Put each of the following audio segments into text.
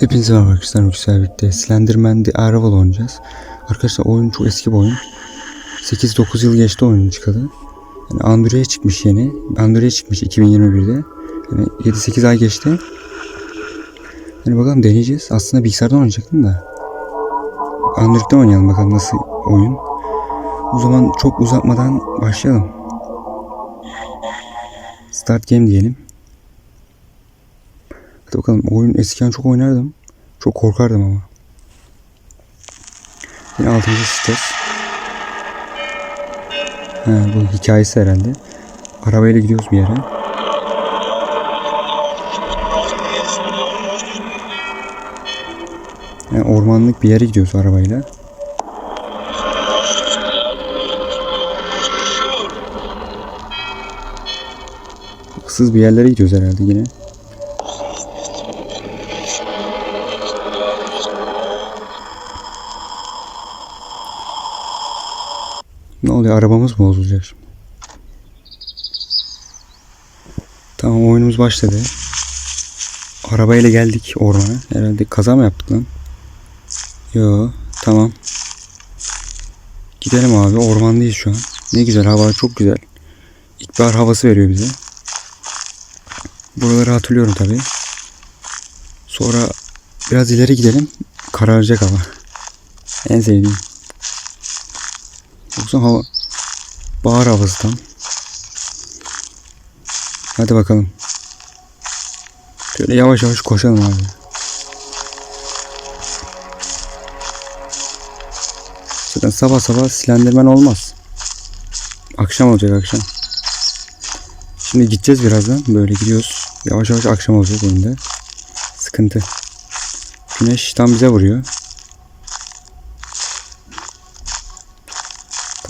Hepinize merhaba arkadaşlar. Yüksel birlikte Slenderman The Arrival oynayacağız. Arkadaşlar oyun çok eski bir oyun. 8-9 yıl geçti oyunun çıkalı. Yani Android'e çıkmış yeni. Android'e çıkmış 2021'de. Yani 7-8 ay geçti. Yani bakalım deneyeceğiz. Aslında bilgisayardan oynayacaktım da. Android'de oynayalım bakalım nasıl oyun. O zaman çok uzatmadan başlayalım. Start game diyelim. Hadi bakalım oyun eskiden çok oynardım. Çok korkardım ama. Yine altımıza sıçacağız. Ha, bu hikayesi herhalde. Arabayla gidiyoruz bir yere. Yani ormanlık bir yere gidiyoruz arabayla. Issız bir yerlere gidiyoruz herhalde yine. Oluyor? Arabamız mı bozulacak şimdi? Tamam oyunumuz başladı. Arabayla geldik ormana. Herhalde kaza mı yaptık lan? Yo tamam. Gidelim abi ormandayız şu an. Ne güzel hava çok güzel. İlkbahar havası veriyor bize. Buraları hatırlıyorum tabi. Sonra biraz ileri gidelim. Kararacak hava. En sevdiğim. Yoksa hava bahar havası tam. Hadi bakalım. Şöyle yavaş yavaş koşalım abi. Zaten sabah sabah silendirmen olmaz. Akşam olacak akşam. Şimdi gideceğiz birazdan. Böyle gidiyoruz. Yavaş yavaş akşam olacak oyunda. Sıkıntı. Güneş tam bize vuruyor.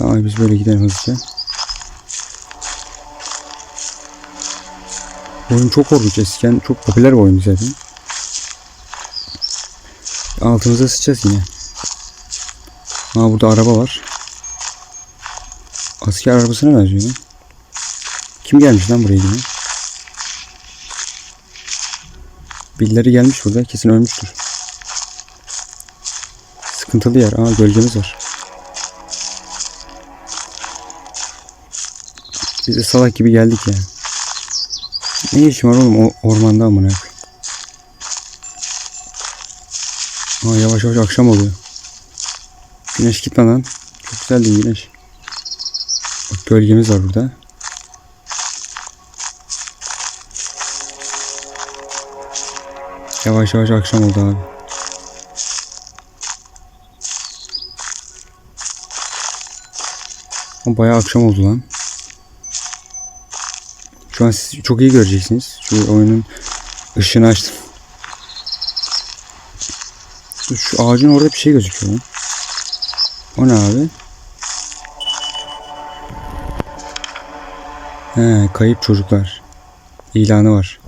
Tamam biz böyle gidelim hızlıca. Oyun çok korkunç eskiden çok popüler bir oyundu zaten. Altımıza sıçacağız yine. Ha burada araba var. Asker arabasına benziyor lan. Kim gelmiş lan buraya yine? Birileri gelmiş burada kesin ölmüştür. Sıkıntılı yer. Aa gölgemiz var. Biz de salak gibi geldik ya. Ne işim var oğlum o ormanda amına. Aa yavaş yavaş akşam oluyor. Güneş gitme lan. Çok güzel değil güneş. Bak gölgemiz var burada. Yavaş yavaş akşam oldu abi. Ama bayağı akşam oldu lan. Şu an siz çok iyi göreceksiniz. Şu oyunun ışığını açtım. Şu ağacın orada bir şey gözüküyor. O ne abi? He, kayıp çocuklar. İlanı var.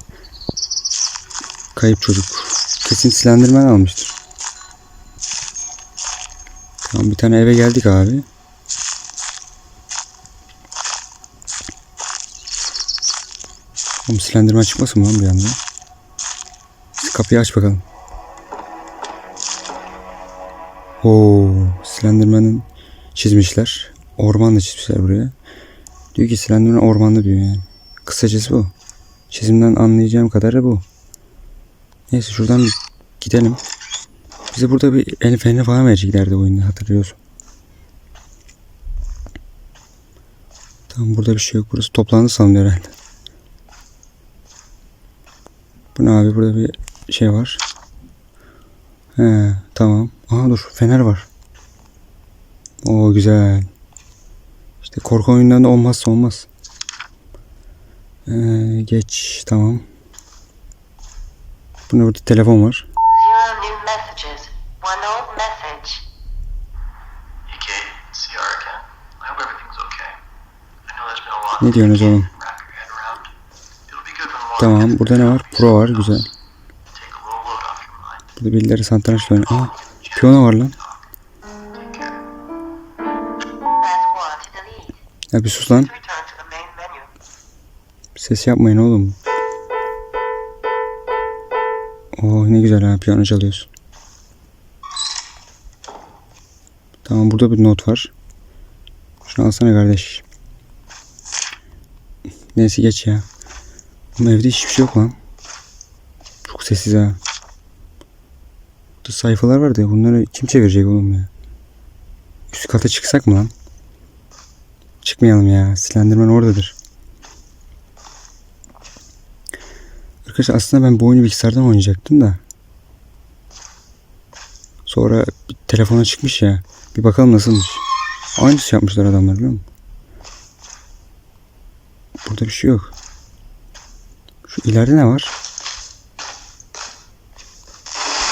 Kayıp çocuk. Kesin silendirmen almıştır. Tamam bir tane eve geldik abi. Oğlum silendirmen çıkmasın mı lan bir anda? Kapıyı aç bakalım. Oo, silendirmenin çizmişler. Orman da çizmişler buraya. Diyor ki silendirmen ormanda diyor yani. Kısacası bu. Çizimden anlayacağım kadarı bu. Neyse şuradan gidelim. Bize burada bir el feneri falan vereceklerdi oyunda hatırlıyorsun. Tamam burada bir şey yok. Burası toplantı salonu herhalde. Bu ne abi burada bir şey var. He tamam. Aha dur fener var. Oo güzel. İşte korku oyunlarında olmazsa olmaz. Ee, geç tamam. Burada burada telefon var. Zero new messages. One old message. Hey Kate, it's CR again. I hope everything's okay. I know there's been a lot Ne diyorsunuz oğlum? Tamam burada ne var? Pro var güzel. Burada birileri satranç oynuyor. Aa piyano var lan. Take care. Press 1 to delete. Ya bir sus lan. Ses yapmayın oğlum. Oh ne güzel ha piyano çalıyorsun. Tamam burada bir not var. Şunu alsana kardeş. Neyse geç ya. Ama evde hiçbir şey yok lan. Çok sessiz ha. Burada sayfalar vardı ya bunları kim çevirecek oğlum ya? Üst kata çıksak mı lan? Çıkmayalım ya. Slenderman oradadır. Arkadaşlar aslında ben bu oyunu bilgisayardan oynayacaktım da. Sonra bir telefona çıkmış ya. Bir bakalım nasılmış. Aynısı yapmışlar adamlar biliyor musun? Burada bir şey yok. Şu ne var?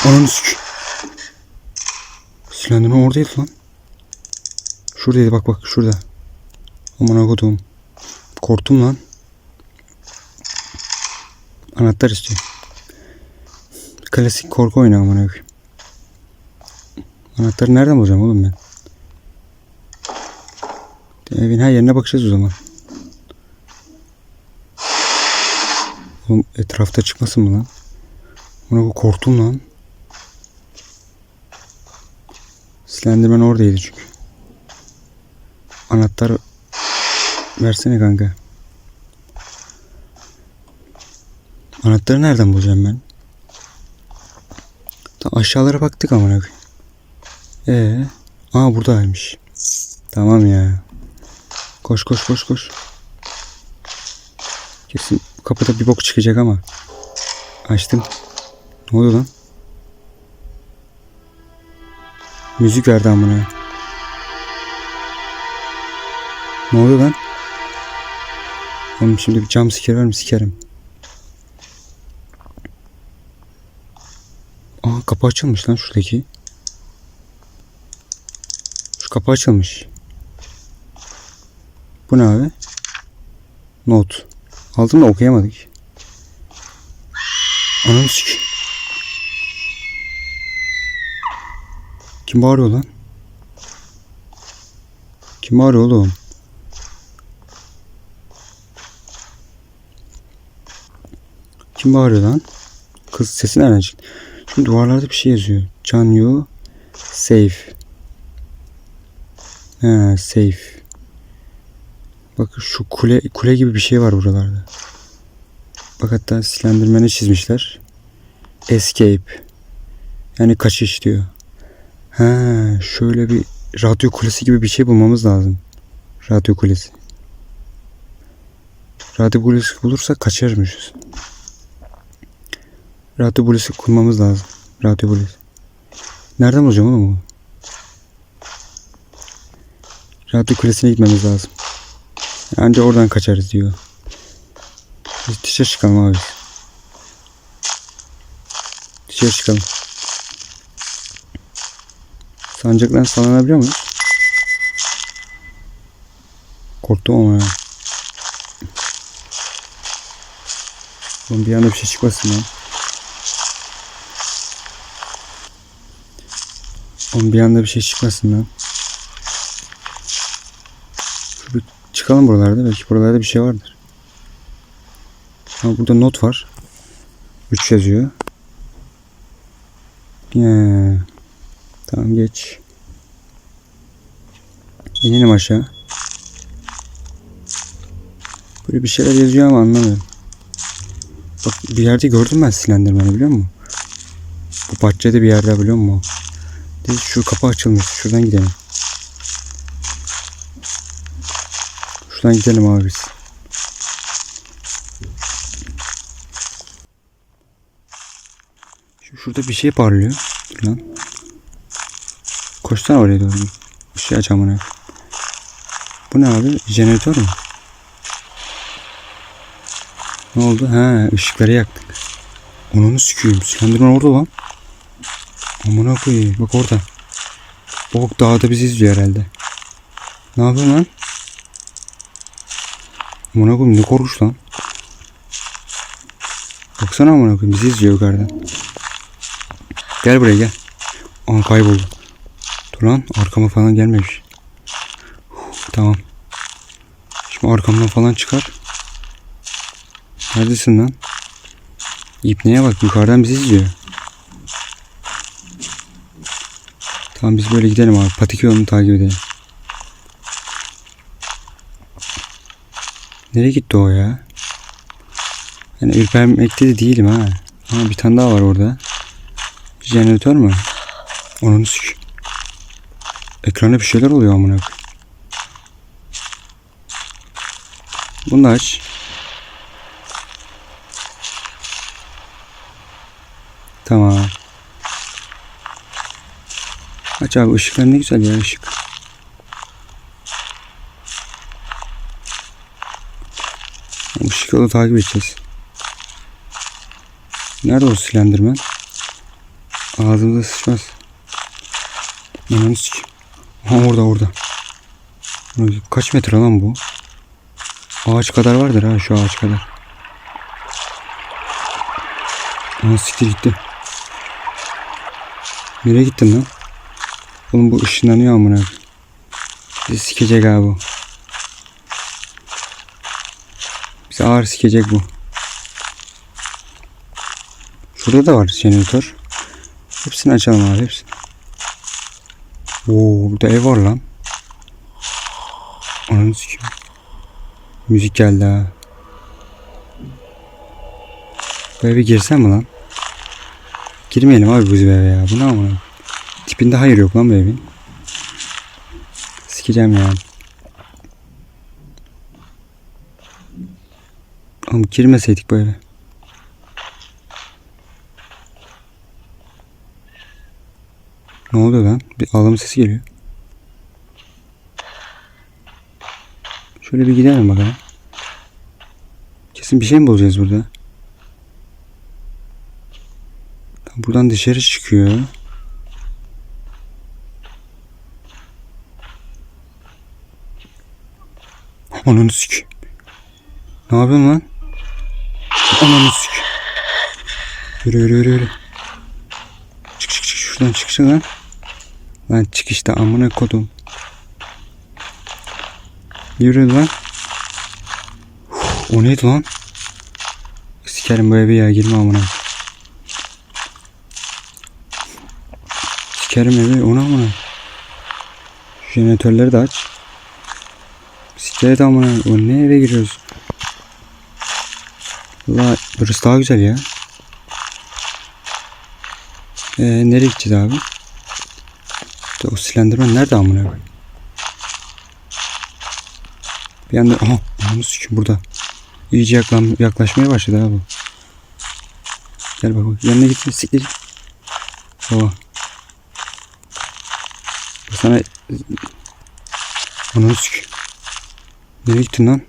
Ananı sük. Slenderman oradaydı lan. Şuradaydı bak bak şurada. Aman kodum. Korktum lan. Anahtar istiyor. Klasik korku oyunu amına koyayım. Anahtarı nereden bulacağım oğlum ben? Evin her yerine bakacağız o zaman. Oğlum etrafta çıkmasın mı lan? Ona bu korktum lan. Slenderman oradaydı çünkü. Anahtar versene kanka. Anahtarı nereden bulacağım ben? Tam aşağılara baktık amına koyayım. Ee, aa buradaymış. Tamam ya. Koş koş koş koş. Kesin kapıda bir bok çıkacak ama. Açtım. Ne oluyor lan? Müzik verdi amına. Ne oluyor lan? Oğlum şimdi bir cam siker var mı sikerim. Aa kapı açılmış lan şuradaki. Şu kapı açılmış. Bu ne abi? Not. Da okuyamadık. Ananı sik. Kim bağırıyor lan? Kim bağırıyor oğlum? Kim bağırıyor lan? Kız sesi nereden çıktı? Şimdi duvarlarda bir şey yazıyor. Can you safe. Ha safe. Bak şu kule kule gibi bir şey var buralarda. Bak hatta Slenderman'e çizmişler. Escape. Yani kaçış diyor. Ha şöyle bir radyo kulesi gibi bir şey bulmamız lazım. Radyo kulesi. Radyo kulesi bulursak kaçarmışız. Radyo kulesi kurmamız lazım. Radyo kulesi. Nereden bulacağım oğlum bu? Radyo kulesine gitmemiz lazım. Anca oradan kaçarız diyor. Biz dışarı çıkalım abi. Dışarı çıkalım. Sancaktan sallanabiliyor muyuz? Korktum ama ya. Oğlum bir anda bir şey çıkmasın lan. Oğlum bir anda bir şey çıkmasın lan. Şu bir çıkalım buralarda. Belki buralarda bir şey vardır. Ama burada not var. 3 yazıyor. Ya. Tamam geç. İnelim aşağı. Böyle bir şeyler yazıyor ama anlamıyorum. Bak bir yerde gördüm ben Slenderman'ı biliyor musun? Bu bahçede bir yerde biliyor musun? Dedi şu kapı açılmış. Şuradan gidelim. Şuradan gidelim abi biz. Şu- Şurada bir şey parlıyor. Dur lan. Koşsana oraya doğru. Işığı aç amına. Bu ne abi? Jeneratör mü? Ne oldu? Ha, ışıkları yaktık. Onu sikeyim. Slenderman orada lan. Amına koyayım. Bak orada. Bok dağda bizi izliyor herhalde. Ne yapıyorsun lan? Amına koyayım ne korkunç lan. Baksana amına koyayım bizi izliyor yukarıdan. Gel buraya gel. Aa kayboldu. Dur lan arkama falan gelmemiş. Tamam. Şimdi arkamdan falan çıkar. Neredesin lan? İpneye bak yukarıdan bizi izliyor. Tamam biz böyle gidelim abi. Patik yolunu takip edelim. Nereye gitti o ya? Yani ürpermekte de değilim ha. Ha bir tane daha var orada. Jeneratör mü? Onun sük. Ekrana bir şeyler oluyor amına. Bunu aç. Tamam. Aç abi ışıklar ne güzel ya ışık. Işık yolu takip edeceğiz. Nerede o Slenderman? Ağzımıza sıçmaz. Ananı sikeyim. Ha orada orada. Kaç metre lan bu? Ağaç kadar vardır ha şu ağaç kadar. Aa siktir gitti. Nereye gittin lan? Oğlum bu ışınlanıyor amına. Bizi sikecek abi bu. Bizi ağır sikecek bu. Şurada da var jeneratör. Hepsini açalım abi hepsini. Oo burada ev var lan. Ananı sikeyim. Müzik geldi ha. Bu eve girsem mi lan? Girmeyelim abi bu eve ya. Bu ne amına? Tipinde hayır yok lan bu evin. Sikeceğim yani. Oğlum girmeseydik bu eve. Ne oluyor lan? Bir ağlama sesi geliyor. Şöyle bir gidelim bakalım. Kesin bir şey mi bulacağız burada? Tam Buradan dışarı çıkıyor. Ananı sik. Ne yapıyorsun lan? Ananı sik. Yürü yürü yürü yürü. Çık çık çık şuradan çık çık lan. Çık işte amına kodum. Yürü lan. Uf, O neydi lan? Sikerim bu eve ya girme amına. Sikerim evi ona amına. Jeneratörleri de aç. Siklet amına. O ne eve giriyoruz? Valla burası daha güzel ya. Ee, nereye gideceğiz abi? O Slenderman nerede amına koyayım? Bir anda aha onu sikim burada. İyice yaklan, yaklaşmaya başladı abi. Gel bak yanına gitme siktir. Baba. Sana onu sik. Nereye gittin lan?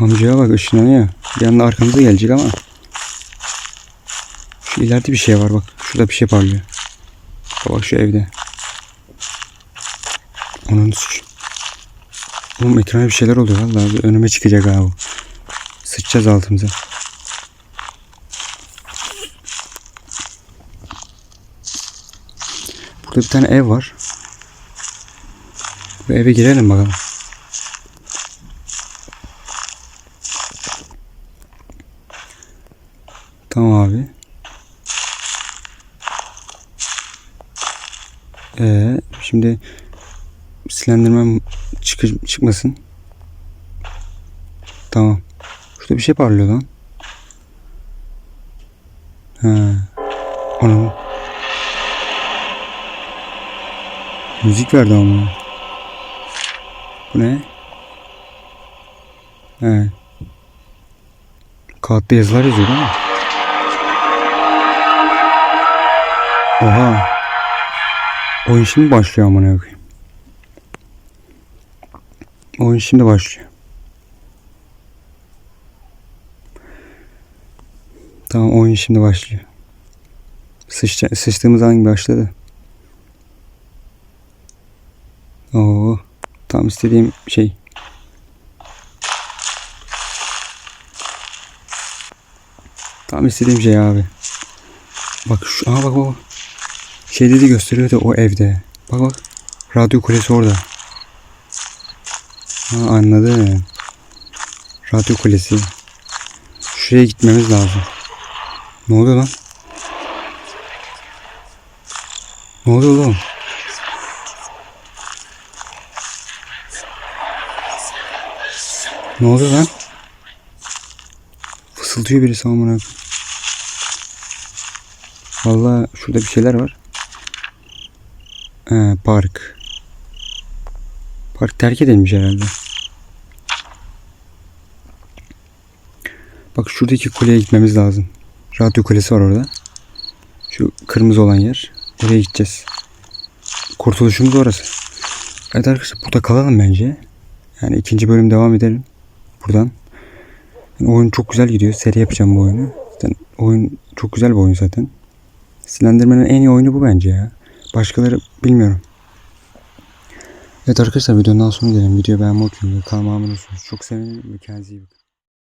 Amcaya bak ışınlanıyor. Bir anda arkamıza gelecek ama. Şu ileride bir şey var bak. Şurada bir şey parlıyor. Bak şu evde. Onun suç. Oğlum ekrana bir şeyler oluyor vallahi önüme çıkacak abi. bu. Sıçacağız altımıza. Burada bir tane ev var. Bu eve girelim bakalım. Tamam abi. Ee, şimdi Slenderman çıkı, çıkmasın. Tamam. Şurada bir şey parlıyor lan. Ha. Onun. Müzik verdi ama. Bu ne? He. Kağıtta yazılar yazıyor değil mi? Oha. Oyun şimdi başlıyor amına koyayım. Oyun şimdi başlıyor. Tamam oyun şimdi başlıyor. Sıçça, sıçtığımız an başladı. Oo, tam istediğim şey. Tam istediğim şey abi. Bak şu, aa bak bak. Şey dedi gösteriyordu o evde. Bak bak. Radyo kulesi orada. Ha anladım. Radyo kulesi. Şuraya gitmemiz lazım. Ne oluyor lan? Ne oluyor oğlum? Ne oluyor lan? Fısıldıyor birisi amına. Vallahi şurada bir şeyler var. He, park. Park terk edilmiş herhalde. Bak şuradaki kuleye gitmemiz lazım. Radyo kulesi var orada. Şu kırmızı olan yer. Oraya gideceğiz. Kurtuluşumuz orası. Evet arkadaşlar burada kalalım bence. Yani ikinci bölüm devam edelim. Buradan. Yani oyun çok güzel gidiyor. Seri yapacağım bu oyunu. Zaten oyun çok güzel bir oyun zaten. Slenderman'ın en iyi oyunu bu bence ya. Başkaları bilmiyorum. Evet arkadaşlar videonun daha sonra gelelim. Videoyu beğenmeyi unutmayın. Kanalıma abone olursanız çok sevinirim. Kendinize iyi bakın.